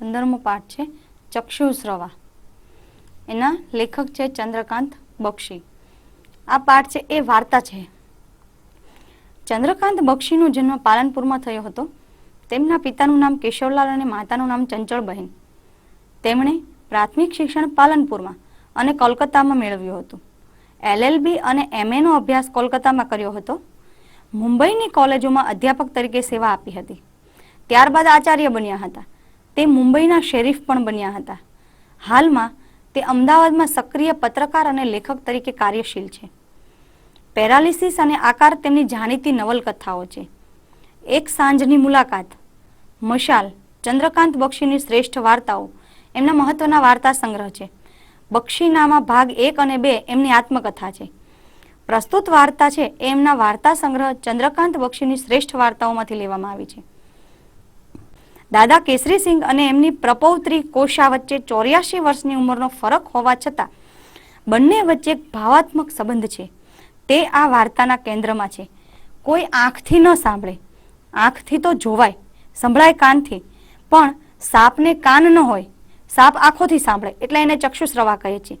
પંદરમો પાઠ છે, ચક્ષુશ્રવા. એના લેખક છે ચંદ્રકાંત બક્ષી. આ પાઠ છે એ વાર્તા છે. ચંદ્રકાંત બક્ષીનો જન્મ પાલનપુરમાં થયો હતો. તેમના પિતાનું નામ કેશવલાલ અને માતાનું નામ ચંચળબહેન તેમણે પ્રાથમિક શિક્ષણ પાલનપુરમાં અને કોલકાતામાં મેળવ્યું હતું. એલએલબી અને એમએનો અભ્યાસ કોલકાતામાં કર્યો હતો. મુંબઈની કોલેજોમાં અધ્યાપક તરીકે સેવા આપી હતી. ત્યારબાદ આચાર્ય બન્યા હતા. તે મુંબઈના શેરીફ પણ બન્યા હતા. હાલમાં તે અમદાવાદમાં સક્રિય પત્રકાર અને લેખક તરીકે કાર્યશીલ છે. પેરાલિસિસ અને આકાર તેમની જાણીતી નવલકથાઓ છે. એક સાંજની મુલાકાત, મશાલ, ચંદ્રકાંત બક્ષીની શ્રેષ્ઠ વાર્તાઓ, એમના મહત્વના વાર્તા સંગ્રહ છે. બક્ષીનામાં ભાગ એક અને બે એમની આત્મકથા છે. પ્રસ્તુત વાર્તા છે એમના વાર્તા સંગ્રહ ચંદ્રકાંત બક્ષીની શ્રેષ્ઠ વાર્તાઓમાંથી લેવામાં આવી છે. દાદા કેસરીસિંહ અને એમની પ્રપૌત્રી કોશા વચ્ચે ચોર્યાસી વર્ષની ઉંમરનો ફરક હોવા છતાં બંને વચ્ચે એક ભાવાત્મક સંબંધ છે. તે આ વાર્તાના કેન્દ્રમાં છે. કોઈ આંખથી ન સાંભળે. આંખથી તો જોવાય. સંભળાય કાનથી. પણ સાપને કાન ન હોય. સાપ આંખોથી સાંભળે. એટલે એને ચક્ષુશ્રવા કહે છે.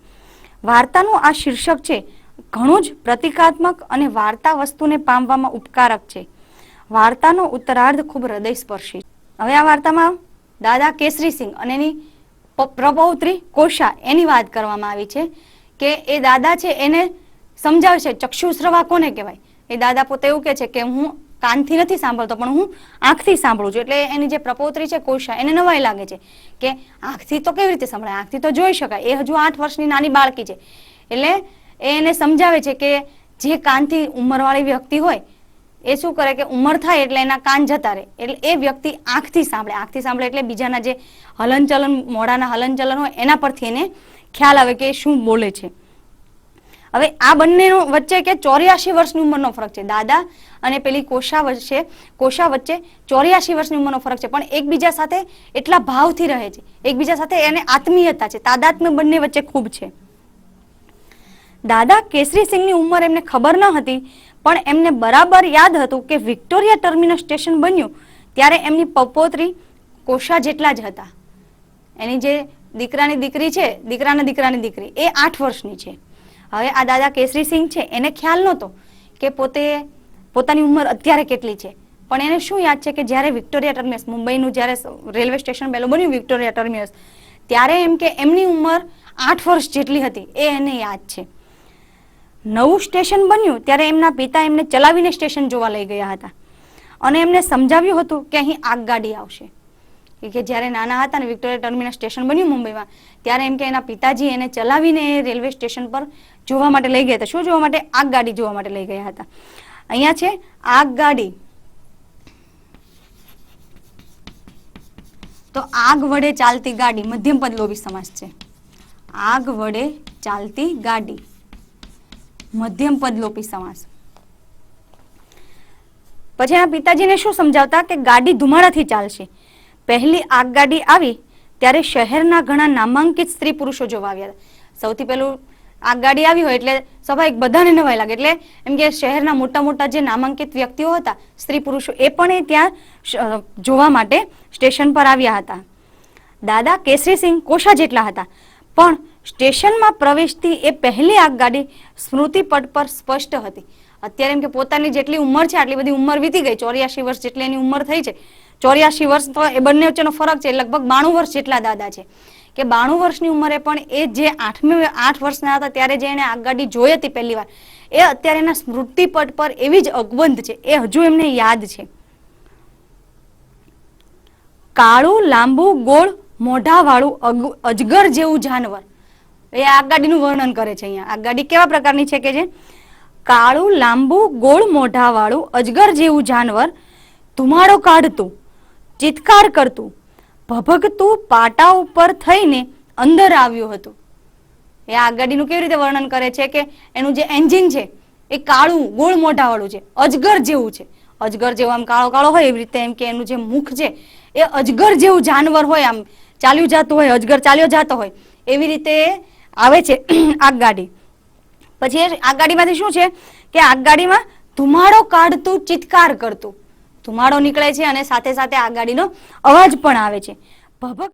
વાર્તાનું આ શીર્ષક છે, ઘણું જ પ્રતિકાત્મક અને વાર્તા વસ્તુને પામવામાં ઉપકારક છે. વાર્તાનો ઉત્તરાર્ધ ખૂબ હૃદયસ્પર્શી હવે આ વાર્તામાં દાદા કેસરીસિંહ અને એની પ્રપૌત્રી કોશા એની વાત કરવામાં આવી છે કે એ દાદા છે એને સમજાવશે ચક્ષુસ્રવા કોને કહેવાય? એ દાદા પોતે એવું કહે છે કે હું કાનથી નથી સાંભળતો, પણ હું આંખથી સાંભળું છું. એટલે એની જે પ્રપૌત્રી છે કોશા એને નવાઈ લાગે છે કે આંખથી તો કેવી રીતે સંભળાય? આંખથી તો જોઈ શકાય. એ હજુ આઠ વર્ષની નાની બાળકી છે. એટલે એને સમજાવે છે કે જે કાનથી ઉંમરવાળી વ્યક્તિ હોય એ શું કરે કે ઉંમર થાય એટલે એના કાન જતા રહે. એટલે એ વ્યક્તિ આંખથી સાંભળે. આંખથી સાંભળે એટલે બીજાના જે હલનચલન, મોઢાના હલનચલન હોય, એના પરથી એને ખ્યાલ આવે કે શું બોલે છે. હવે આ બંનેનો વચ્ચે કે ચોર્યાસી વર્ષની ઉંમરનો ફરક છે. દાદા અને પેલી કોશા વચ્ચે કોશા વચ્ચે ચોર્યાસી વર્ષની ઉંમરનો ફરક છે. પણ એકબીજા સાથે એટલા ભાવથી રહે છે. એકબીજા સાથે એને આત્મીયતા છે. તાદાત્મ્ય બંને વચ્ચે ખૂબ છે. દાદા કેસરી સિંહની ઉંમર એમને ખબર ન હતી પણ એમને બરાબર યાદ હતું કે વિક્ટોરિયા ટર્મિનસ સ્ટેશન બન્યું ત્યારે એમની પપોત્રી કોશા જેટલા જ હતા. એની જે દીકરાની દીકરી છે, દીકરાના દીકરાની દીકરી, એ આઠ વર્ષની છે. હવે આ દાદા કેસરીસિંહ છે, એને ખ્યાલ નહોતો કે પોતે પોતાની ઉંમર અત્યારે કેટલી છે. પણ એને શું યાદ છે કે જ્યારે વિક્ટોરિયા ટર્મિનસ, મુંબઈનું જ્યારે રેલવે સ્ટેશન પહેલું બન્યું વિક્ટોરિયા ટર્મિનસ, ત્યારે એમ કે એમની ઉંમર આઠ વર્ષ જેટલી હતી, એ એને યાદ છે. નવું સ્ટેશન બન્યું ત્યારે એમના પિતા એમને ચલાવીને સ્ટેશન જોવા લઈ ગયા હતા. અને એમને સમજાવ્યું હતું કે અહીં આગગાડી આવશે. કે જ્યારે નાના હતા ને વિક્ટોરિયા ટર્મિનલ સ્ટેશન બન્યું મુંબઈમાં, ત્યારે એમ કે એના પિતાજી એને ચલાવીને એ રેલવે સ્ટેશન પર જોવા માટે લઈ ગયા હતા. શું જોવા માટે? આગગાડી જોવા માટે લઈ ગયા હતા. અહીંયા છે આગગાડી તો આગ વડે ચાલતી ગાડી મધ્યમ પદ લોભી સમાસ છે. આગ વડે ચાલતી ગાડી. મધ્યમ પદ લોપી સમાસ. પછી એના પિતાજીને શું સમજાવતા કે ગાડી ધુમાડાથી ચાલશે? પહેલી આગગાડી આવી, ત્યારે શહેરના ઘણા નામાંકિત સ્ત્રી પુરુષો જોવા આવ્યા સૌથી પહેલું આગગાડી આવી હોય એટલે સ્વાભાવિક બધાને નવાઈ લાગે. એટલે એમ કે શહેરના મોટા મોટા જે નામાંકિત વ્યક્તિઓ હતા, સ્ત્રી પુરુષો, એ પણ એ ત્યાં જોવા માટે સ્ટેશન પર આવ્યા હતા. દાદા કેસરીસિંહ કોશા જેટલા હતા. પણ સ્ટેશનમાં પ્રવેશતી એ પહેલી આગગાડી સ્મૃતિપટ પર સ્પષ્ટ હતી. અત્યારે એમ કે પોતાની જેટલી ઉંમર છે, આટલી બધી ઉંમર વીતી ગઈ. ચોર્યાસી વર્ષ જેટલી એની ઉંમર થઈ છે. ચોર્યાસી વર્ષ તો એ બંને વચ્ચેનો ફરક છે. લગભગ બાણું વર્ષ જેટલા દાદા છે. કે બાણું વર્ષની ઉંમરે પણ એ જે આઠમી, આઠ વર્ષના હતા ત્યારે જે એને આગગાડી જોઈ હતી પહેલી વાર, એ અત્યારે એના સ્મૃતિપટ પર એવી જ અકબંધ છે. એ હજુ એમને યાદ છે. કાળું, લાંબુ, ગોળ, મોઢાવાળું અજગર જેવું જાનવર. એ આગગાડીનું વર્ણન કરે છે અહીંયા. આગગાડી કેવા પ્રકારની છે કે જે કાળું, લાંબુ, ગોળ મોઢાવાળું, અજગર જેવું જાનવર ધુમાડો કાઢતું, ચિત્કાર કરતું ભભકતું પાટા ઉપર થઈને અંદર આવ્યું હતું. એ આગગાડીનું કેવી રીતે વર્ણન કરે છે કે એનું જે એન્જિન છે એ કાળું, ગોળ મોઢાવાળું છે, અજગર જેવું છે. અજગર જેવું આમ કાળો કાળો હોય એવી રીતે એમ કે એનું જે મુખ છે એ અજગર જેવું જાનવર હોય આમ ચાલ્યું જતું હોય, અજગર ચાલ્યો જતો હોય, એવી રીતે આવે છે, આગગાડી. પછી એ આગગાડીમાંથી શું છે? કે આગગાડીમાં ધુમાડો કાઢતું, ચિત્કાર કરતું. ધુમાડો નીકળે છે અને સાથે સાથે આગગાડીનો અવાજ પણ આવે છે. ભભક